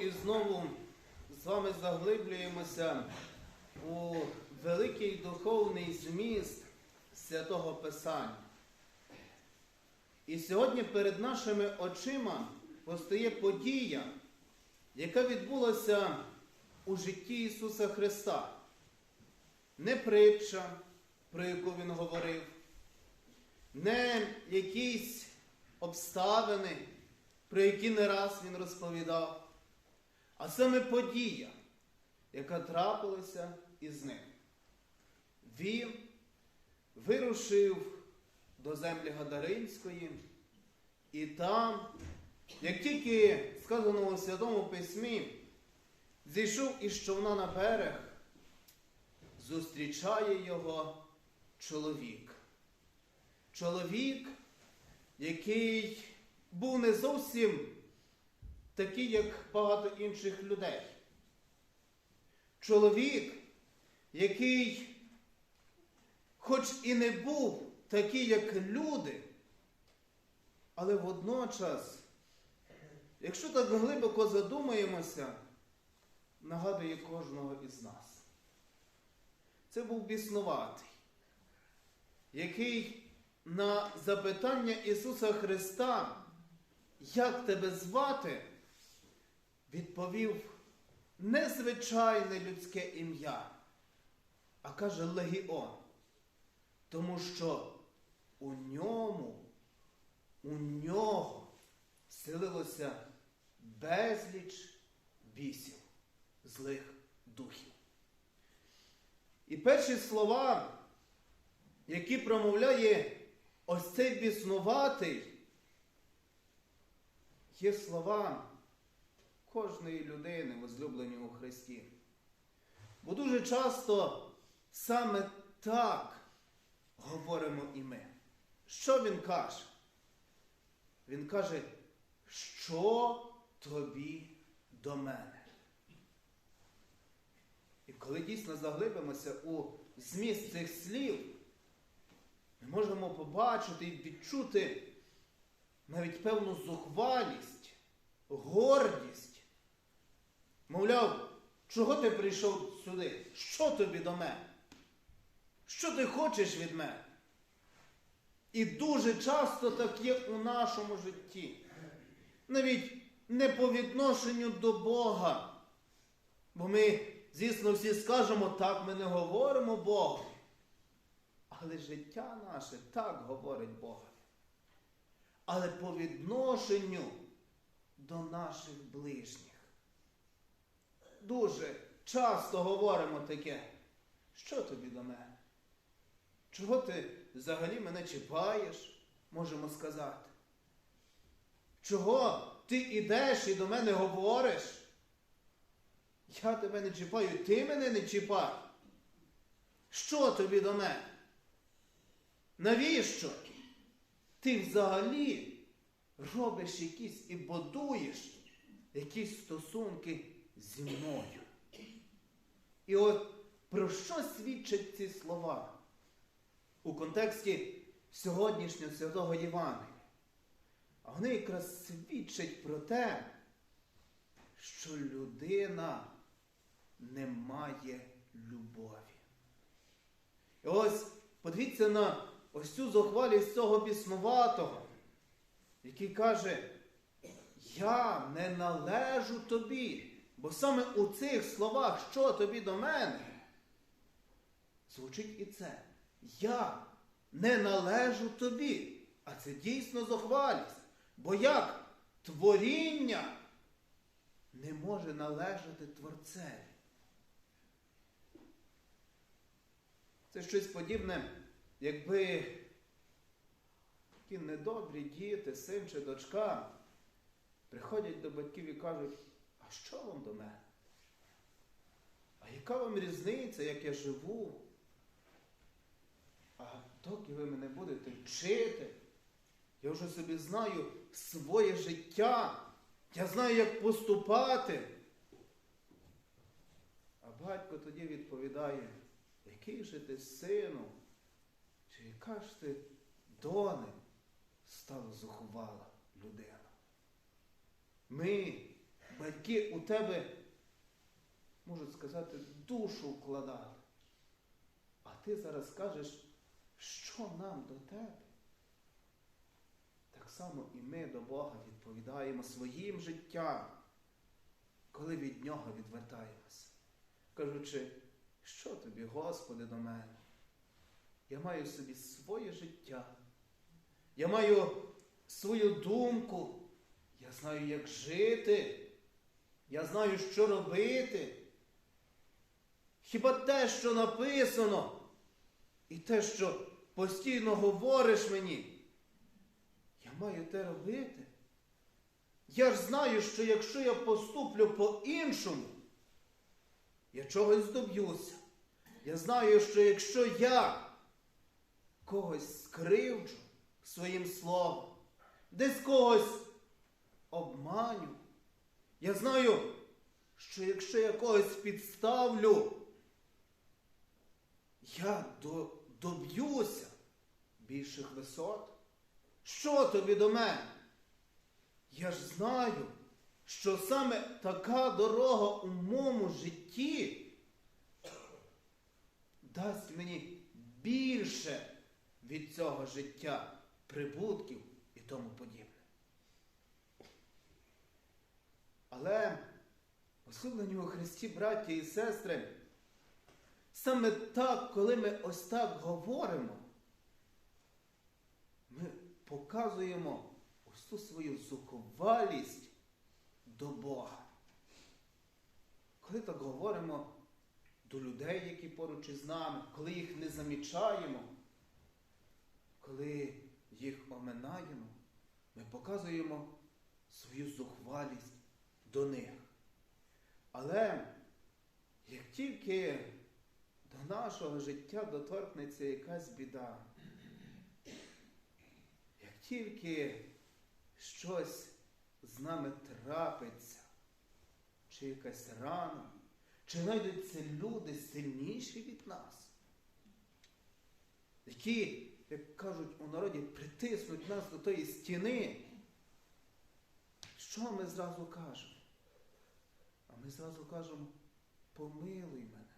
і знову з вами заглиблюємося у великий духовний зміст святого Писання. І сьогодні перед нашими очима постає подія, яка відбулася у житті Ісуса Христа. Не притча, про яку Він говорив, не якісь обставини, про які не раз він розповідав, а саме подія, яка трапилася із ним. Він вирушив до землі Гадаринської, і там, як тільки сказано у Святому Письмі, зійшов із човна на берег, зустрічає його чоловік. Чоловік, який був не зовсім такий, як багато інших людей. Чоловік, який, хоч і не був такий, як люди, але водночас, якщо так глибоко задумаємося, нагадує кожного із нас. Це був біснуватий, який на запитання Ісуса Христа, як тебе звати, відповів незвичайне людське ім'я, а каже Легіон. Тому що у ньому, у нього селилося безліч бісів, злих духів. І перші слова, які промовляє ось цей біснуватий, є слова кожної людини, возлюблені у Христі. Бо дуже часто саме так говоримо і ми. Що він каже? Він каже, що тобі до мене? І коли дійсно заглибимося у зміст цих слів, ми можемо побачити і відчути навіть певну зухвалість, гордість. Мовляв, чого ти прийшов сюди? Що тобі до мене? Що ти хочеш від мене? І дуже часто так є у нашому житті. Навіть не по відношенню до Бога. Бо ми, звісно, всі скажемо, так ми не говоримо Богу. Але життя наше так говорить Бог. Але по відношенню до наших ближніх. Дуже часто говоримо таке, що тобі до мене? Чого ти взагалі мене чіпаєш, можемо сказати? Чого ти ідеш і до мене говориш? Я тебе не чіпаю, ти мене не чіпай. Що тобі до мене? Навіщо? Ти взагалі робиш якісь і будуєш якісь стосунки зі мною. І от про що свідчать ці слова у контексті сьогоднішнього святого Євангелія? А вони якраз свідчать про те, що людина не має любові. І ось подивіться на ось цю зухвалість цього біснуватого, який каже, я не належу тобі. Бо саме у цих словах, що тобі до мене, звучить і це. Я не належу тобі. А це дійсно зухвалість. Бо як творіння не може належати Творцеві. Це щось подібне, якби такі недобрі діти, син чи дочка, приходять до батьків і кажуть, що вам до мене? А яка вам різниця, як я живу? А доки ви мене будете вчити, я вже собі знаю своє життя. Я знаю, як поступати. А батько тоді відповідає, який же ти сину, чи яка ж ти доне стала зухвала людина. Ми батьки у тебе, можуть сказати, душу вкладали. А ти зараз кажеш, що нам до тебе? Так само і ми до Бога відповідаємо своїм життям, коли від Нього відвертаємося, кажучи, що тобі, Господи, до мене? Я маю собі своє життя. Я маю свою думку. Я знаю, як жити. Я знаю, що робити. Хіба те, що написано, і те, що постійно говориш мені, я маю те робити. Я ж знаю, що якщо я поступлю по-іншому, я чогось доб'юся. Я знаю, що якщо я когось скривджу своїм словом, десь когось обманю, я знаю, що якщо я когось підставлю, я до, доб'юся більших висот. Що тобі до мене? Я ж знаю, що саме така дорога у моєму житті дасть мені більше від цього життя прибутків і тому подібне. Але, послублені у Христі, браті і сестри, саме так, коли ми ось так говоримо, ми показуємо ось ту свою зухвалість до Бога. Коли так говоримо до людей, які поруч із нами, коли їх не замічаємо, коли їх оминаємо, ми показуємо свою зухвалість до них. Але як тільки до нашого життя доторкнеться якась біда, як тільки щось з нами трапиться, чи якась рана, чи знайдуться люди сильніші від нас, які, як кажуть у народі, притиснуть нас до тої стіни, що ми зразу кажемо? А ми зразу кажемо, помилуй мене.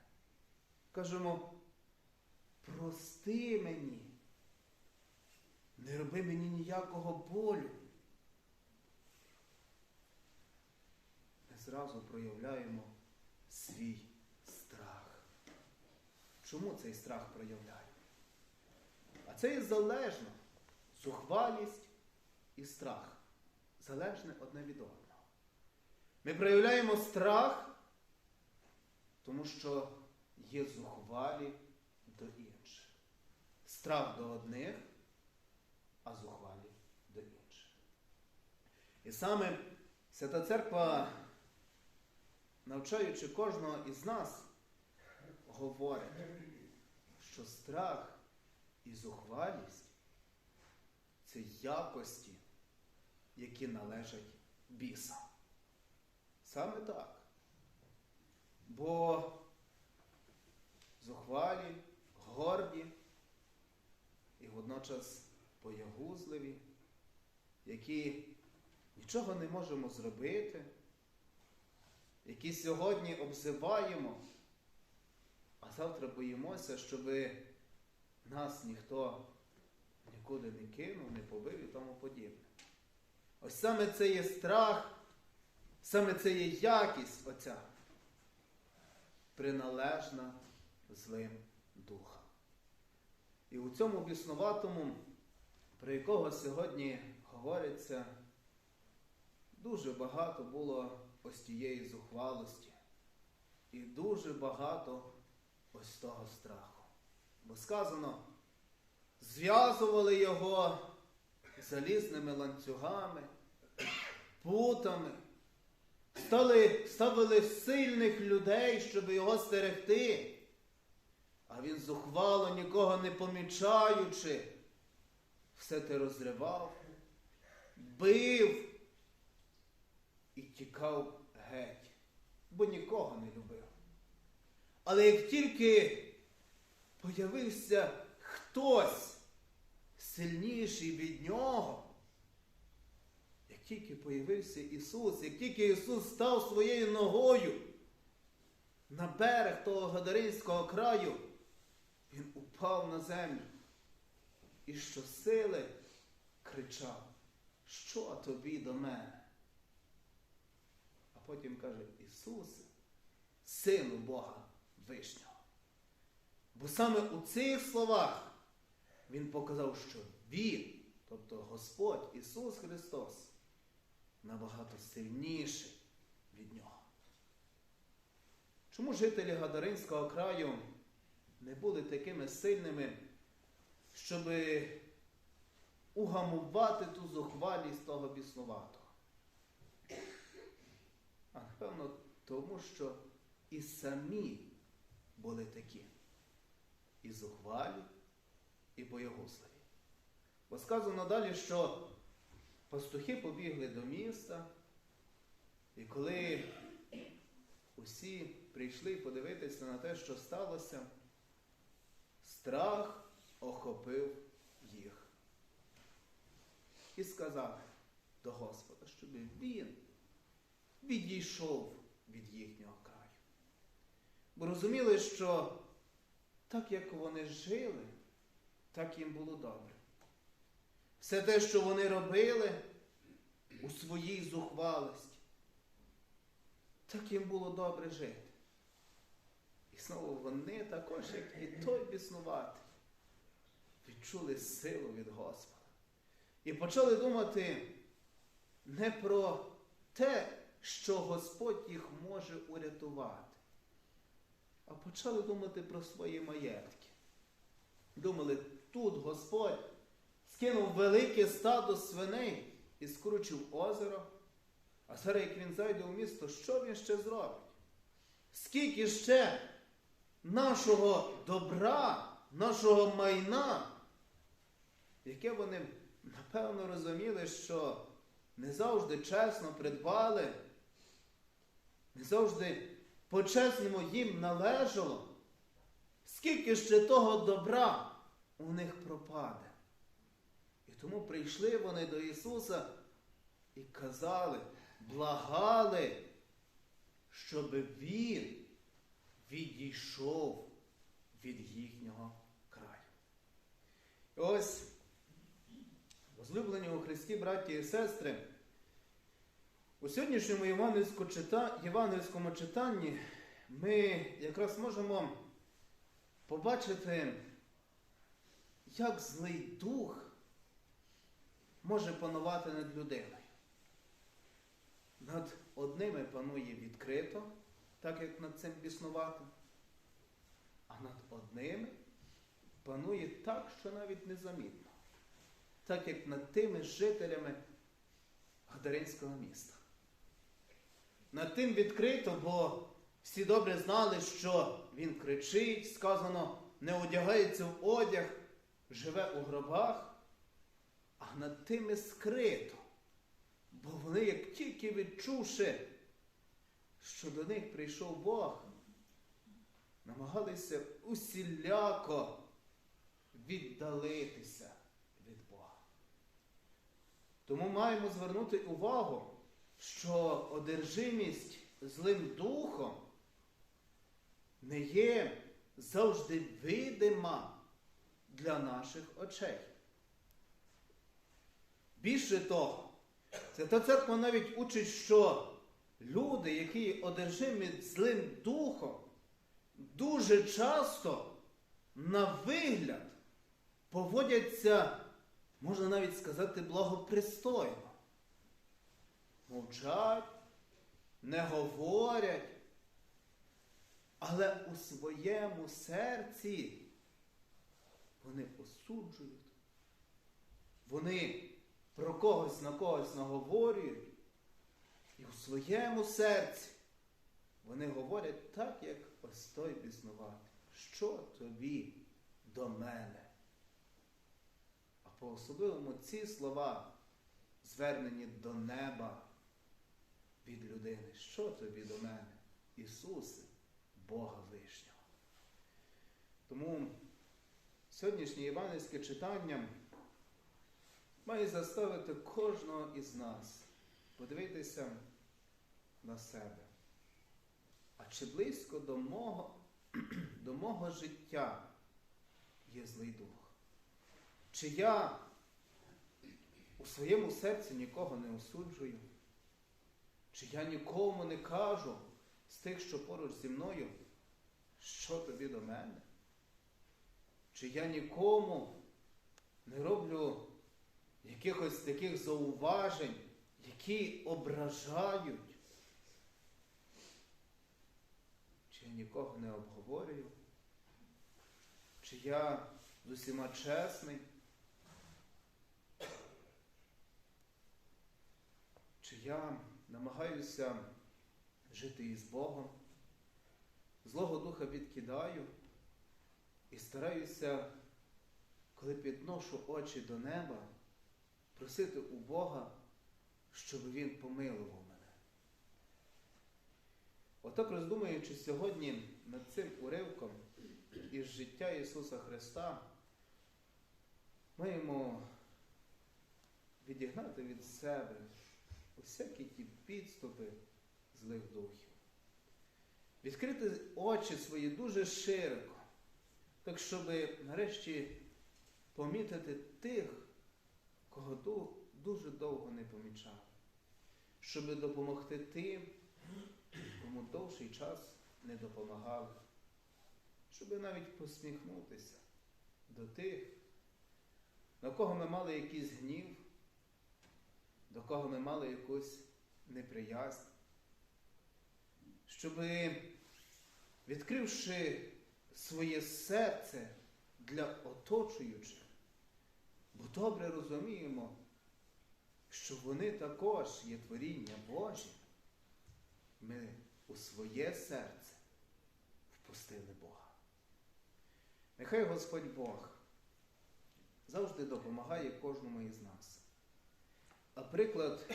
Кажемо, прости мені. Не роби мені ніякого болю. Ми зразу проявляємо свій страх. Чому цей страх проявляємо? А це є залежно. Зухвалість і страх. Залежне одне від одного. Ми проявляємо страх, тому що є зухвалі до інших. Страх до одних, а зухвалі до інших. І саме Свята Церква, навчаючи кожного із нас, говорить, що страх і зухвалість це якості, які належать бісам. Саме так. Бо зухвалі, горді і водночас боягузливі, які нічого не можемо зробити, які сьогодні обзиваємо, а завтра боїмося, щоб нас ніхто нікуди не кинув, не побив і тому подібне. Ось саме це є страх, саме це є якість оця приналежна злим духам. І у цьому біснуватому, про якого сьогодні говориться, дуже багато було ось тієї зухвалості. І дуже багато ось того страху. Бо сказано, зв'язували його залізними ланцюгами, путами, стали, ставили сильних людей, щоб його стерегти. А він зухвало, нікого не помічаючи, все те розривав, бив і тікав геть, бо нікого не любив. Але як тільки появився хтось сильніший від нього, тільки появився Ісус, як тільки Ісус став своєю ногою на берег того Гадаринського краю, Він упав на землю і щосили кричав, що тобі до мене? А потім каже, Ісусе, Сину Бога Вишнього. Бо саме у цих словах Він показав, що Він, тобто Господь Ісус Христос, набагато сильніший від Нього. Чому жителі Гадаринського краю не були такими сильними, щоб угамувати ту зухвалість того біснуватого? А напевно, тому що і самі були такі. І зухвалі, і боягузливі. Бо сказано далі, що пастухи побігли до міста, і коли усі прийшли подивитися на те, що сталося, страх охопив їх. І сказали до Господа, щоб він відійшов від їхнього краю. Бо розуміли, що так як вони жили, так їм було добре. Все те, що вони робили у своїй зухвалості, так їм було добре жити. І знову вони також, як і той біснуватий, відчули силу від Господа. І почали думати не про те, що Господь їх може урятувати, а почали думати про свої маєтки. Думали, тут Господь скинув велике стадо свиней і скручив озеро. А зараз, як він зайде у місто, що він ще зробить? Скільки ще нашого добра, нашого майна, яке вони напевно розуміли, що не завжди чесно придбали, не завжди по-чесному їм належало, скільки ще того добра у них пропаде. Тому прийшли вони до Ісуса і казали, благали, щоб Він відійшов від їхнього краю. І ось, возлюблені у Христі, браті і сестри, у сьогоднішньому євангельському читанні ми якраз можемо побачити, як злий дух може панувати над людиною. Над одними панує відкрито, так як над цим біснуватим, а над одними панує так, що навіть незамітно, так як над тими жителями Гадаринського міста. Над тим відкрито, бо всі добре знали, що він кричить, сказано, не одягається в одяг, живе у гробах, а над тими скрито. Бо вони, як тільки відчувши, що до них прийшов Бог, намагалися усіляко віддалитися від Бога. Тому маємо звернути увагу, що одержимість злим духом не є завжди видима для наших очей. Більше того, Свята Церква навіть учить, що люди, які одержимі злим духом, дуже часто на вигляд поводяться, можна навіть сказати, благопристойно. Мовчать, не говорять, але у своєму серці вони осуджують. Вони про когось на когось наговорюють, і у своєму серці вони говорять так, як ось той біснуватий. Що тобі до мене? А по-особливому ці слова звернені до неба від людини. Що тобі до мене? Ісусе, Бога Вишнього. Тому сьогоднішнє євангельське читання має заставити кожного із нас подивитися на себе. А чи близько до мого, до мого життя є злий дух? Чи я у своєму серці нікого не осуджую? Чи я нікому не кажу з тих, що поруч зі мною, що тобі до мене? Чи я нікому не роблю якихось таких зауважень, які ображають? Чи я нікого не обговорюю? Чи я з усіма чесний? Чи я намагаюся жити із Богом, злого духа відкидаю і стараюся, коли підношу очі до неба, просити у Бога, щоб Він помилував мене. Отак роздумуючи сьогодні над цим уривком із життя Ісуса Христа, маємо відігнати від себе усякі ті підступи злих духів. Відкрити очі свої дуже широко, так щоб нарешті помітити тих, кого ду- дуже довго не помічав, щоб допомогти тим, кому довший час не допомагали, щоб навіть посміхнутися до тих, на кого ми мали якийсь гнів, до кого ми мали якусь неприязнь, щоб, відкривши своє серце для оточуючих, бо добре розуміємо, що вони також є творіння Божі, ми у своє серце впустили Бога. Нехай Господь Бог завжди допомагає кожному із нас. А приклад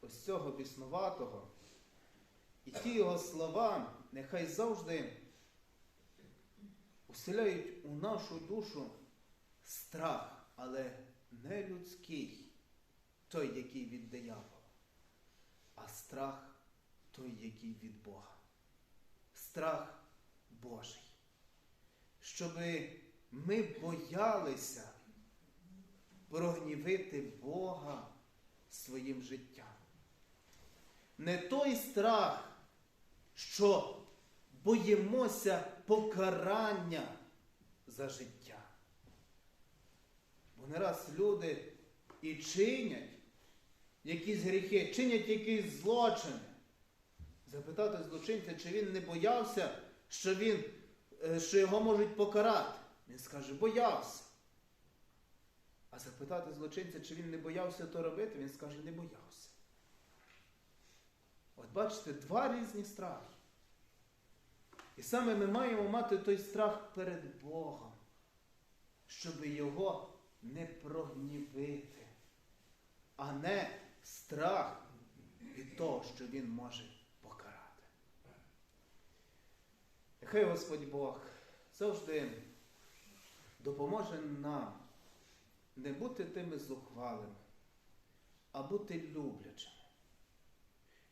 ось цього біснуватого і ті його слова нехай завжди уселяють у нашу душу страх, але не людський, той, який від диявола, а страх той, який від Бога. Страх Божий. Щоби ми боялися прогнівити Бога своїм життям. Не той страх, що боїмося покарання за життя. Бо раз люди і чинять якісь гріхи, чинять якісь злочини. Запитати злочинця, чи він не боявся, що, він, е, що його можуть покарати. Він скаже, боявся. А запитати злочинця, чи він не боявся то робити, він скаже, не боявся. От бачите, два різні страхи. І саме ми маємо мати той страх перед Богом, щоб його не прогнівити, а не страх від того, що він може покарати. Нехай Господь Бог завжди допоможе нам не бути тими зухвалими, а бути люблячими.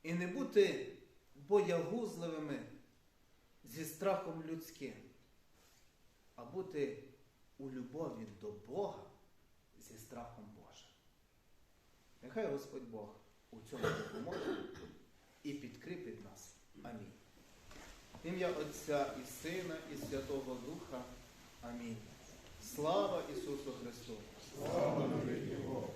І не бути боягузливими зі страхом людським, а бути у любові до Бога зі страхом Божим. Нехай Господь Бог у цьому допоможе і підкріпить нас. Амінь. Ім'я Отця і Сина, і Святого Духа. Амінь. Слава Ісусу Христу! Слава Богу!